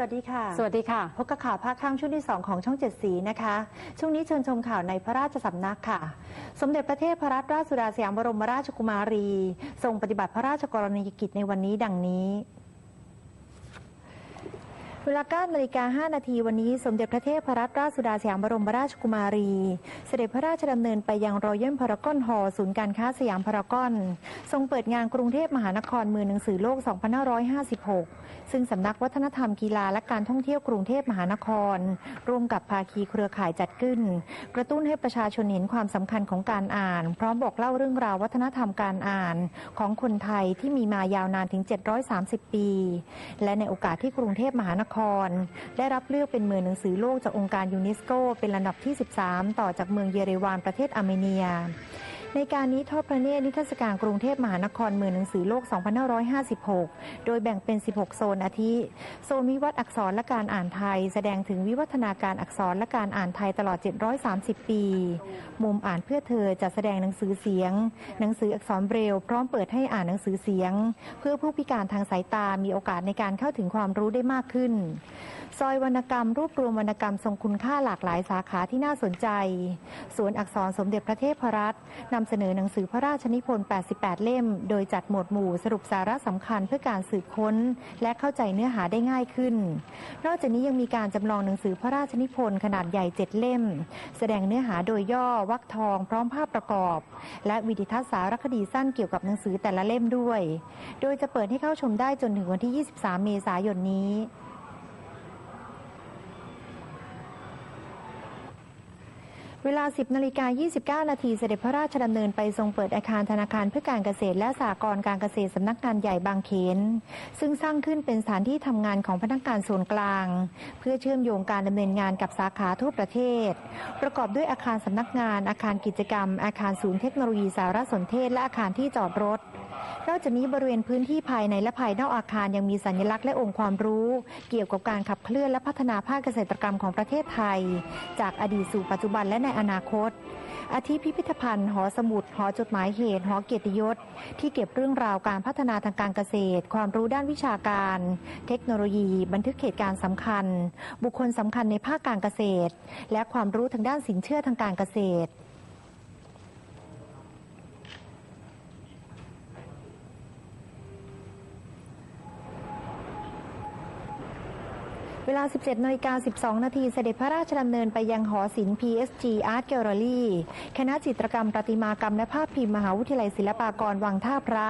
สวัสดีค่ะ สวัสดีค่ะ พบกับข่าวภาคค่ำช่วงที่ 2 ของช่องเจ็ดสีนะคะ ช่วงนี้เชิญชมข่าวในพระราชสำนักค่ะ สมเด็จพระเทพรัตนราชสุดาสยามบรมราชกุมารี ทรงปฏิบัติพระราชกรณียกิจในวันนี้ดังนี้ เวลา9นาฬิกา5นาทีวันนี้สมเด็จพระเทพรัตนราชสุดาสยามบรมราชกุมารี เสด็จพระราชดำเนินไปยังรอยัลพารากอนฮอลล์ศูนย์การค้าสยามพารากอน ทรงเปิดงานกรุงเทพมหานครมือหนังสือโลก 2556 ซึ่งสำนักวัฒนธรรมกีฬาและการท่องเที่ยวกรุงเทพมหานคร ร่วมกับภาคีเครือข่ายจัดขึ้น กระตุ้นให้ประชาชนเห็นความสำคัญของการอ่าน พร้อมบอกเล่าเรื่องราววัฒนธรรมการอ่าน ของคนไทยที่มีมายาวนานถึง 730 ปี และในโอกาสที่กรุงเทพมหานครได้รับเลือกเป็นเมืองหนังสือโลกจากองค์การยูเนสโก เป็นลำดับที่ 13 ต่อจากเมืองเยเรวานประเทศอาร์เมเนีย ในการนี้ทอดพระเนตรนิทรรศการกรุงเทพมหานครเมืองหนังสือโลก 2556 โดยแบ่งเป็น 16 โซนอาทิ โซนวิวัฒน์อักษรและการอ่านไทย แสดงถึงวิวัฒนาการอักษรและการอ่านไทยตลอด 730 ปี มุมอ่านเพื่อเธอจะแสดงหนังสือเสียง หนังสืออักษรเบรลพร้อมเปิดให้อ่านหนังสือเสียง เพื่อผู้พิการทางสายตามีโอกาสในการเข้าถึงความรู้ได้มากขึ้นซอยวรรณกรรม รวบรวมวรรณกรรมทรงคุณค่าหลากหลายสาขาที่น่าสนใจ สวนอักษรสมเด็จพระเทพรัตน์นำเสนอหนังสือพระราชนิพนธ์ 88 เล่ม โดยจัดหมวดหมู่สรุปสาระสำคัญเพื่อการสืบค้น และเข้าใจเนื้อหาได้ง่ายขึ้น นอกจากนี้ยังมีการจำลองหนังสือพระราชนิพนธ์ขนาดใหญ่ 7 เล่ม แสดงเนื้อหาโดยย่อวรรคทอง พร้อมภาพประกอบ และวิดิทัศน์สารคดีสั้นเกี่ยวกับหนังสือแต่ละเล่มด้วย โดยจะเปิดให้เข้าชมได้จนถึงวันที่ 23 เมษายนนี้ เวลา 10นาฬิกา29 นาทีเสด็จพระราชดำเนินไปทรงเปิดอาคารธนาคารเพื่อการเกษตรและสหกรณ์การเกษตรสำนักงานใหญ่บางเขน ซึ่งสร้างขึ้นเป็นสถานที่ทำงานของพนักงานส่วนกลาง เพื่อเชื่อมโยงการดำเนินงานกับสาขาทั่วประเทศ ประกอบด้วยอาคารสำนักงาน อาคารกิจกรรม อาคารศูนย์เทคโนโลยีสารสนเทศ และอาคารที่จอดรถนอกจากนี้บริเวณพื้นที่ภายในและภายนอกอาคารยังมีสัญลักษณ์และองค์ความรู้ เกี่ยวกับการขับเคลื่อนและพัฒนาภาคเกษตรกรรมของประเทศไทย จากอดีตสู่ปัจจุบันและในอนาคตอาทิพิพิธภัณฑ์ หอสมุด หอจดหมายเหตุ หอเกียรติยศ ที่เก็บเรื่องราวการพัฒนาทางการเกษตร ความรู้ด้านวิชาการ เทคโนโลยี บันทึกเหตุการณ์สำคัญ บุคคลสำคัญในภาคการเกษตร และความรู้ทางด้านสินเชื่อทางการเกษตร เวลา 17นาฬิกา12 นาทีเสด็จพระราชดำเนินไปยังหอศิลป์ PSG Art Gallery คณะจิตรกรรมประติมากรรมและภาพพิมพ์มหาวิทยาลัยศิลปากรวังท่าพระ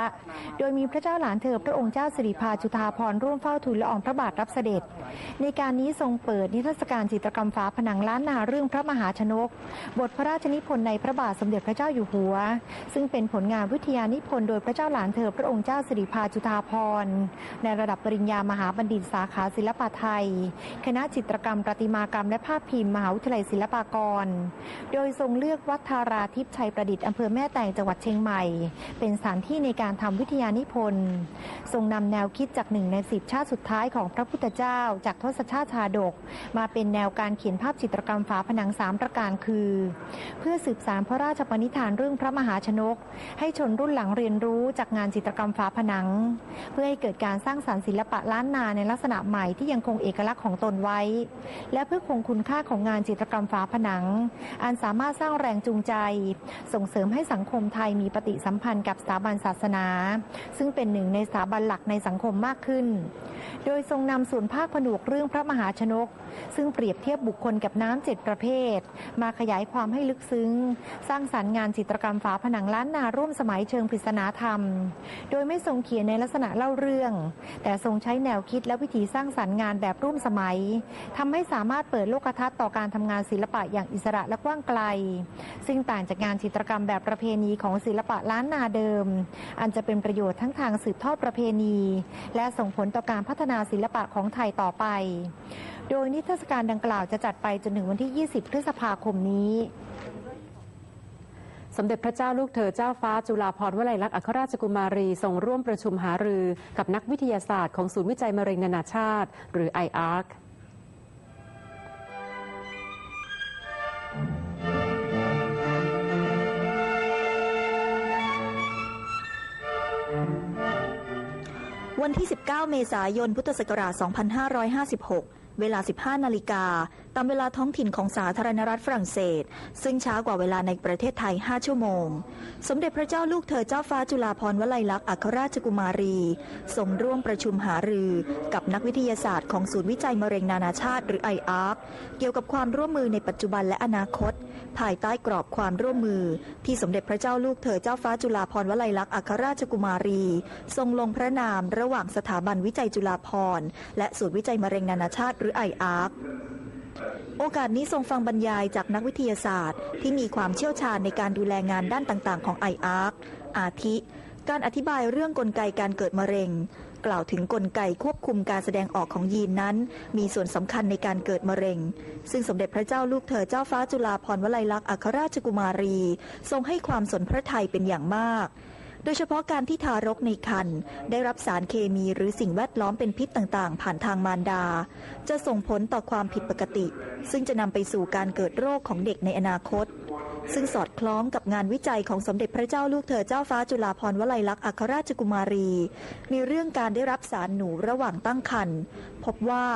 โดยมีพระเจ้าหลานเธอพระองค์เจ้าสิริภาจุฑาภรณ์ร่วมเฝ้าทูลละอองพระบาทรับเสด็จ ในการนี้ทรงเปิดนิทรรศการจิตรกรรมฝาผนังล้านนาเรื่องพระมหาชนก บทพระราชนิพนธ์ในพระบาทสมเด็จพระเจ้าอยู่หัว ซึ่งเป็นผลงานวิทยานิพนธ์โดยพระเจ้าหลานเธอพระองค์เจ้าสิริภาจุฑาภรณ์ในระดับปริญญามหาบัณฑิตสาขาศิลปะไทยคณะจิตรกรรมประติมากรรมและภาพพิมพ์มหาวิทยาลัยศิลปากร โดยทรงเลือกวัดทาราทิพย์ชัยประดิษฐ์อำเภอแม่แตงจังหวัดเชียงใหม่ เป็นสถานที่ในการทำวิทยานิพนธ์ ทรงนำแนวคิดจากหนึ่งในสิบชาติสุดท้ายของพระพุทธเจ้า จากทศชาติชาดก มาเป็นแนวการเขียนภาพจิตรกรรมฝาผนังสามประการคือ เพื่อสืบสานพระราชปณิธานเรื่องพระมหาชนก ให้ชนรุ่นหลังเรียนรู้จากงานจิตรกรรมฝาผนัง เพื่อให้เกิดการสร้างสรรค์ศิลปะล้านนาในลักษณะใหม่ที่ยังคงเอกลักษณ์ของตนไว้ และเพื่อคงคุณค่าของงานจิตรกรรมฝาผนัง อันสามารถสร้างแรงจูงใจ ส่งเสริมให้สังคมไทยมีปฏิสัมพันธ์กับสถาบันศาสนา ซึ่งเป็นหนึ่งในสถาบันหลักในสังคมมากขึ้น โดยทรงนำส่วนภาคผนวกเรื่องพระมหาชนก ซึ่งเปรียบเทียบบุคคลกับน้ำเจ็ดประเภท มาขยายความให้ลึกซึ้ง สร้างสรรค์งานจิตรกรรมฝาผนังล้านนาร่วมสมัยเชิงปริศนาธรรม โดยไม่ทรงเขียนในลักษณะเล่าเรื่อง แต่ทรงใช้แนวคิดและวิธีสร้างสรรค์งานแบบร่วมสมัยทำให้สามารถเปิดโลกทัศน์ต่อการทำงานศิลปะอย่างอิสระและกว้างไกล ซึ่งต่างจากงานจิตรกรรมแบบประเพณีของศิลปะล้านนาเดิม อันจะเป็นประโยชน์ทั้งทางสืบทอดประเพณี และส่งผลต่อการพัฒนาศิลปะของไทยต่อไป โดยนิทรรศการดังกล่าวจะจัดไปจนถึงวันที่ 20 พฤษภาคมนี้ สมเด็จพระเจ้าลูกเธอเจ้าฟ้าจุฬาภรณ์วลัยลักษณ์อัครราชกุมารีทรงร่วมประชุมหารือ กับนักวิทยาศาสตร์ของศูนย์วิจัยมะเร็งนานาชาติ หรือ IARC วันที่ 19 เมษายน พุทธศักราช 2556 เวลา 15 นาฬิกา ตามเวลาท้องถิ่นของสาธารณรัฐฝรั่งเศส ซึ่งช้ากว่าเวลาในประเทศไทย 5 ชั่วโมง สมเด็จพระเจ้าลูกเธอเจ้าฟ้าจุฬาภรณ์วลัยลักษณ์อัครราชกุมารี ทรงร่วมประชุมหารือกับนักวิทยาศาสตร์ของศูนย์วิจัยมะเร็งนานาชาติ หรือ IARC เกี่ยวกับความร่วมมือในปัจจุบันและอนาคต ภายใต้กรอบความร่วมมือ ที่สมเด็จพระเจ้าลูกเธอเจ้าฟ้าจุฬาภรณ์วลัยลักษณ์อัครราชกุมารี ทรงลงพระนามระหว่างสถาบันวิจัยจุฬาภรณ์และศูนย์วิจัยมะเร็งนานาชาติหรือ IARC โอกาสนี้ทรงฟังบรรยายจากนักวิทยาศาสตร์ ที่มีความเชี่ยวชาญในการดูแลงานด้านต่างๆ ของ IARC อาทิ การอธิบายเรื่องกลไกการเกิดมะเร็ง กล่าวถึงกลไกควบคุมการแสดงออกของยีนนั้น มีส่วนสำคัญในการเกิดมะเร็ง ซึ่งสมเด็จพระเจ้าลูกเธอเจ้าฟ้าจุฬาภรณ์วลัยลักษณ์อัครราชกุมารี ทรงให้ความสนพระทัยเป็นอย่างมาก โดยเฉพาะการที่ทารกในครรภ์ได้รับสารเคมีหรือสิ่งแวดล้อมเป็นพิษต่างๆ ผ่านทางมารดา จะส่งผลต่อความผิดปกติ ซึ่งจะนำไปสู่การเกิดโรคของเด็กในอนาคต ซึ่งสอดคล้องกับงานวิจัยของสมเด็จพระเจ้าลูกเธอเจ้าฟ้าจุฬาภรณ์วลัยลักษณ์อัครราชกุมารีในเรื่องการได้รับสารหนูระหว่างตั้งครรภ์พบว่า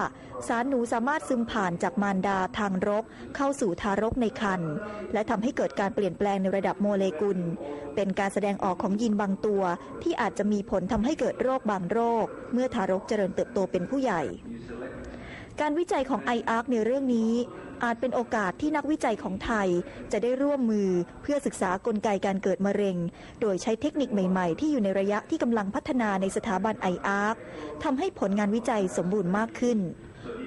สารหนูสามารถซึมผ่านจากมารดาทางรก เข้าสู่ทารกในครรภ์และทำให้เกิดการเปลี่ยนแปลงในระดับโมเลกุล เป็นการแสดงออกของยีนบางตัว ที่อาจจะมีผลทำให้เกิดโรคบางโรค เมื่อทารกเจริญเติบโตเป็นผู้ใหญ่ การวิจัยของ IARC ในเรื่องนี้ อาจเป็นโอกาสที่นักวิจัยของไทยจะได้ร่วมมือเพื่อศึกษากลไกการเกิดมะเร็ง โดยใช้เทคนิคใหม่ๆ ที่อยู่ในระยะที่กำลังพัฒนาในสถาบัน IARC ทำให้ผลงานวิจัยสมบูรณ์มากขึ้น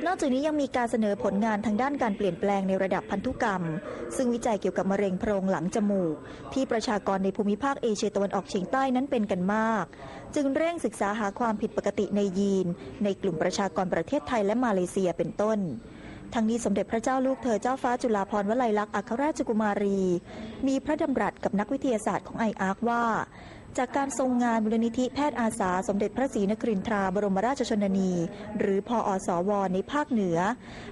นอกจากนี้ยังมีการเสนอผลงานทางด้านการเปลี่ยนแปลงในระดับพันธุกรรม ซึ่งวิจัยเกี่ยวกับมะเร็งโพรงหลังจมูก ที่ประชากรในภูมิภาคเอเชียตะวันออกเฉียงใต้นั้นเป็นกันมาก จึงเร่งศึกษาหาความผิดปกติในยีน ในกลุ่มประชากรประเทศไทยและมาเลเซียเป็นต้น ทั้งนี้สมเด็จพระเจ้าลูกเธอเจ้าฟ้าจุฬาภรณ์วลัยลักษณ์อัครราชกุมารี มีพระดำรัสกับนักวิทยาศาสตร์ของไออาร์ว่า จากการทรงงานมูลนิธิแพทย์อาสา สมเด็จพระศรีนครินทราบรมราชชนนี หรือพออสวในภาคเหนือ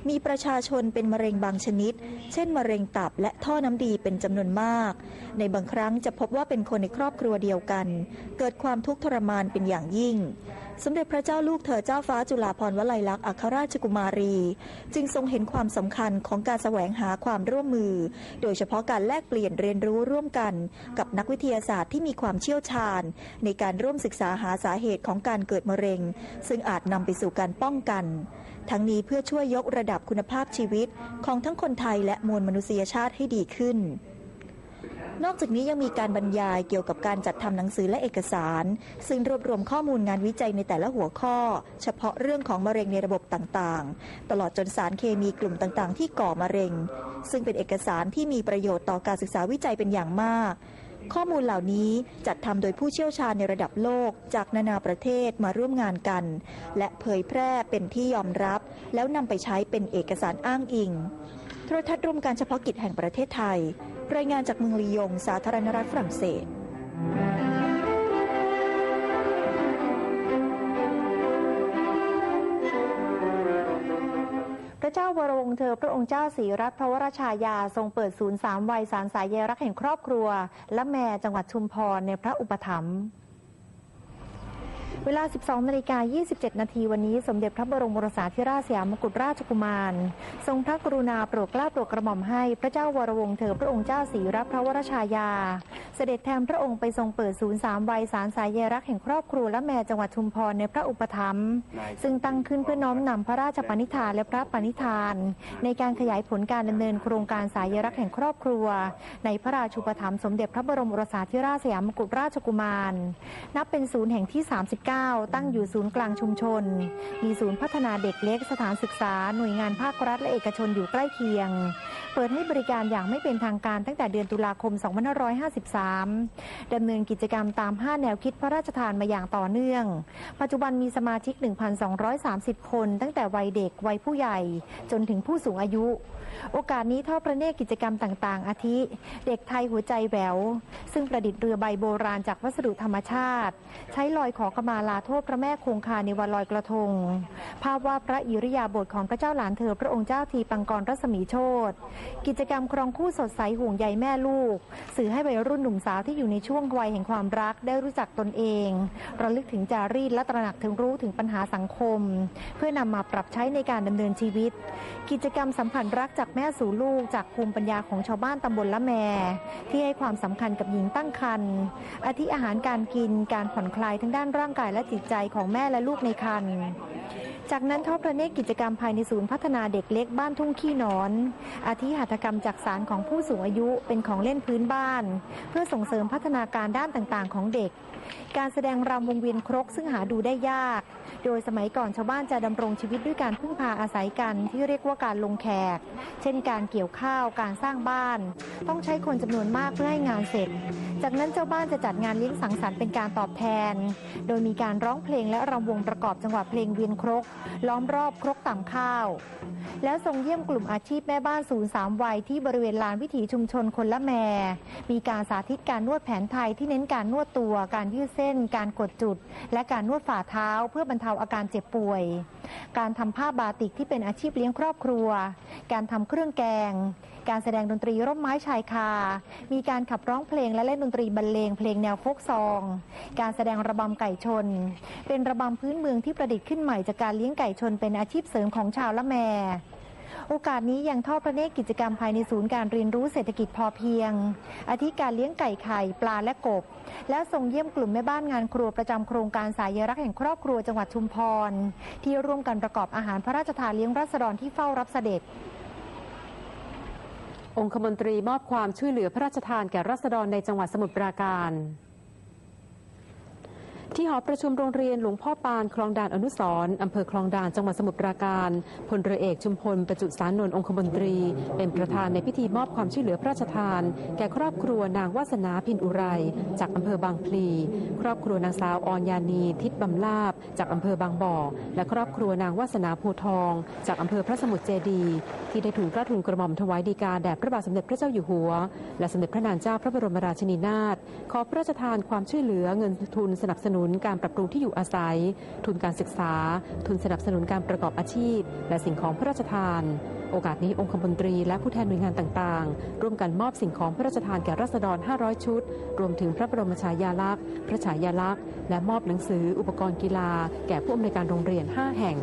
มีประชาชนเป็นมะเร็งบางชนิด เช่น มะเร็งตับและท่อน้ำดีเป็นจำนวนมาก ในบางครั้งจะพบว่าเป็นคนในครอบครัวเดียวกัน เกิดความทุกข์ทรมานเป็นอย่างยิ่งสมเด็จพระเจ้าลูกเธอเจ้าฟ้าจุฬาภรณ์วลัยลักษณ์อัครราชกุมารี จึงทรงเห็นความสำคัญของการแสวงหาความร่วมมือ โดยเฉพาะการแลกเปลี่ยนเรียนรู้ร่วมกัน กับนักวิทยาศาสตร์ที่มีความเชี่ยวชาญ ในการร่วมศึกษาหาสาเหตุของการเกิดมะเร็ง ซึ่งอาจนำไปสู่การป้องกัน ทั้งนี้เพื่อช่วยยกระดับคุณภาพชีวิตของทั้งคนไทยและมวลมนุษยชาติให้ดีขึ้น นอกจากนี้ยังมีการบรรยายเกี่ยวกับการจัดทำหนังสือและเอกสาร ซึ่งรวบรวมข้อมูลงานวิจัยในแต่ละหัวข้อ เฉพาะเรื่องของมะเร็งในระบบต่างๆ ตลอดจนสารเคมีกลุ่มต่างๆ ที่ก่อมะเร็ง ซึ่งเป็นเอกสารที่มีประโยชน์ต่อการศึกษาวิจัยเป็นอย่างมาก ข้อมูลเหล่านี้จัดทำโดยผู้เชี่ยวชาญในระดับโลก จากนานาประเทศมาร่วมงานกัน และเผยแพร่เป็นที่ยอมรับ แล้วนำไปใช้เป็นเอกสารอ้างอิงโทรทัศน์ร่วมการเฉพาะกิจแห่งประเทศไทย รายงานจากเมืองลียง สาธารณรัฐฝรั่งเศสพระเจ้าวรวงศ์เธอพระองค์เจ้าศรีรัตนพระวรชายา ทรงเปิดศูนย์สามวัยสารสายใยรักแห่งครอบครัว และแม่จังหวัดชุมพรในพระอุปถัมภ์ เวลา 12นาฬิกา27 นาทีวันนี้ สมเด็จพระบรมโอรสาธิราชสยามกุฎราชกุมาร ทรงพระกรุณาโปรดเกล้าโปรดกระหม่อมให้พระเจ้าวรวงศ์เธอพระองค์เจ้าศรีรัตนพระวรชายา เสด็จแทนพระองค์ไปทรงเปิดศูนย์สามวัยสารสายใยรักแห่งครอบครัวและแม่จังหวัดชุมพรในพระอุปถัมภ์ซึ่งตั้งขึ้นเพื่อน้อมนำพระราชปณิธานและพระปณิธาน ในการขยายผลการดำเนินโครงการสายใยรักแห่งครอบครัว ในพระราชูปถัมภ์สมเด็จพระบรมโอรสาธิราชสยามกุฎราชกุมาร นับเป็นศูนย์แห่งที่ 39ตั้งอยู่ศูนย์กลางชุมชน มีศูนย์พัฒนาเด็กเล็กสถานศึกษาหน่วยงานภาครัฐและเอกชนอยู่ใกล้เคียง เปิดให้บริการอย่างไม่เป็นทางการตั้งแต่เดือนตุลาคม 2553 ดำเนินกิจกรรมตาม 5 แนวคิดพระราชทานมาอย่างต่อเนื่อง ปัจจุบันมีสมาชิก 1,230 คน ตั้งแต่วัยเด็กวัยผู้ใหญ่ จนถึงผู้สูงอายุ โอกาสนี้ทอดพระเนตรกิจกรรมต่าง ๆ อาทิ เด็กไทยหัวใจแหวว ซึ่งประดิษฐ์เรือใบโบราณจากวัสดุธรรมชาติ ใช้ลอยขอขมาลาโทษพระแม่คงคาในวันลอยกระทง ภาพว่าดพระอิริยาบถของพระเจ้าหลานเธอพระองค์เจ้าทีปังกรรัศมีโชตกิจกรรมครองคู่สดใสห่วงใยแม่ลูก สื่อให้วัยรุ่นหนุ่มสาวที่อยู่ในช่วงวัยแห่งความรักได้รู้จักตนเองระลึกถึงจารีตและตระหนักถึงรู้ถึงปัญหาสังคม เพื่อนำมาปรับใช้ในการดำเนินชีวิต กิจกรรมสัมพันธ์รักจากแม่สู่ลูก จากภูมิปัญญาของชาวบ้านตำบลละแม ที่ให้ความสำคัญกับหญิงตั้งครรภ์อาทิอาหารการกินการผ่อนคลายทั้งด้านร่างกายและจิตใจของแม่และลูกในครรภ์จากนั้นทอดพระเนตรกิจกรรมภายในศูนย์พัฒนาเด็กเล็กบ้านทุ่งขี้นอน อาทิหัตถกรรมจักสารของผู้สูงอายุเป็นของเล่นพื้นบ้าน เพื่อส่งเสริมพัฒนาการด้านต่างๆ ของเด็ก การแสดงรำวงเวียนครกซึ่งหาดูได้ยาก โดยสมัยก่อนชาวบ้านจะดำรงชีวิตด้วยการพึ่งพาอาศัยกันที่เรียกว่าการลงแขก เช่นการเกี่ยวข้าว การสร้างบ้าน ต้องใช้คนจำนวนมากเพื่อให้งานเสร็จ จากนั้นเจ้าบ้านจะจัดงานเลี้ยงสังสรรค์เป็นการตอบแทน โดยมีการร้องเพลงและรำวงประกอบจังหวะเพลงเวียนครก ล้อมรอบครกต่ำข้าว แล้วทรงเยี่ยมกลุ่มอาชีพแม่บ้านศูนย์สามวัยที่บริเวณลานวิถีชุมชนคนละแม มีการสาธิตการนวดแผนไทยที่เน้นการนวดตัว การยืดเส้น การกดจุด และการนวดฝ่าเท้าเพื่อบรรเทาอาการเจ็บป่วย การทำผ้าบาติกที่เป็นอาชีพเลี้ยงครอบครัว การทำเครื่องแกง การแสดงดนตรีร่มไม้ชายคา มีการขับร้องเพลงและเล่นดนตรีบรรเลงเพลงแนวโฟกซอง การแสดงระบำไก่ชน เป็นระบำพื้นเมืองที่ประดิษฐ์ขึ้นใหม่จากการเลี้ยงไก่ชนเป็นอาชีพเสริมของชาวละแม โอกาสนี้ยังทอดพระเนตรกิจกรรมภายในศูนย์การเรียนรู้เศรษฐกิจพอเพียง อาทิการเลี้ยงไก่ไข่ปลาและกบ และส่งเยี่ยมกลุ่มแม่บ้านงานครัวประจำโครงการสายรักแห่งครอบครัวจังหวัดชุมพร ที่ร่วมกันประกอบอาหารพระราชทานเลี้ยงรัษฎรที่เฝ้ารับเสด็จองคมนตรีมอบความช่วยเหลือพระราชทานแก่รัษฎรในจังหวัดสมุทรปราการ ที่หอประชุมโรงเรียนหลวงพ่อปานคลองด่านอนุสร์อำเภอคลองด่านจังหวัดสมุทรปราการพลเรือเอกชุมพลประจุสานนท์องคมนตรี เป็นประธานในพิธีมอบความช่วยเหลือพระราชทาน แก่ครอบครัวนางวาสนาพินอุไร จากอำเภอบางพลี ครอบครัวนางสาวออนยานีทิศบำลาบ จากอำเภอบางบ่อ และครอบครัวนางวาสนาโพธิ์ทอง จากอำเภอพระสมุทรเจดี ที่ได้ถูกกระทุนกระหม่อมถวายดีกาแด่พระบาทสมเด็จพระเจ้าอยู่หัว และสมเด็จพระนางเจ้าพระบรมราชินีนาถขอพระราชทานความช่วยเหลือเงินทุนสนับสนุนนุนการปรับปรุงที่อยู่อาศัย ทุนการศึกษา ทุนสนับสนุนการประกอบอาชีพ และสิ่งของพระราชทาน โอกาสนี้องคมนตรีและผู้แทนหน่วยงานต่างๆ ร่วมกันมอบสิ่งของพระราชทานแก่รัษฎร 500 ชุด รวมถึงพระบรมฉายาลักษณ์ พระฉายาลักษณ์ และมอบหนังสืออุปกรณ์กีฬา แก่ผู้อำนวยการโรงเรียน 5 แห่ง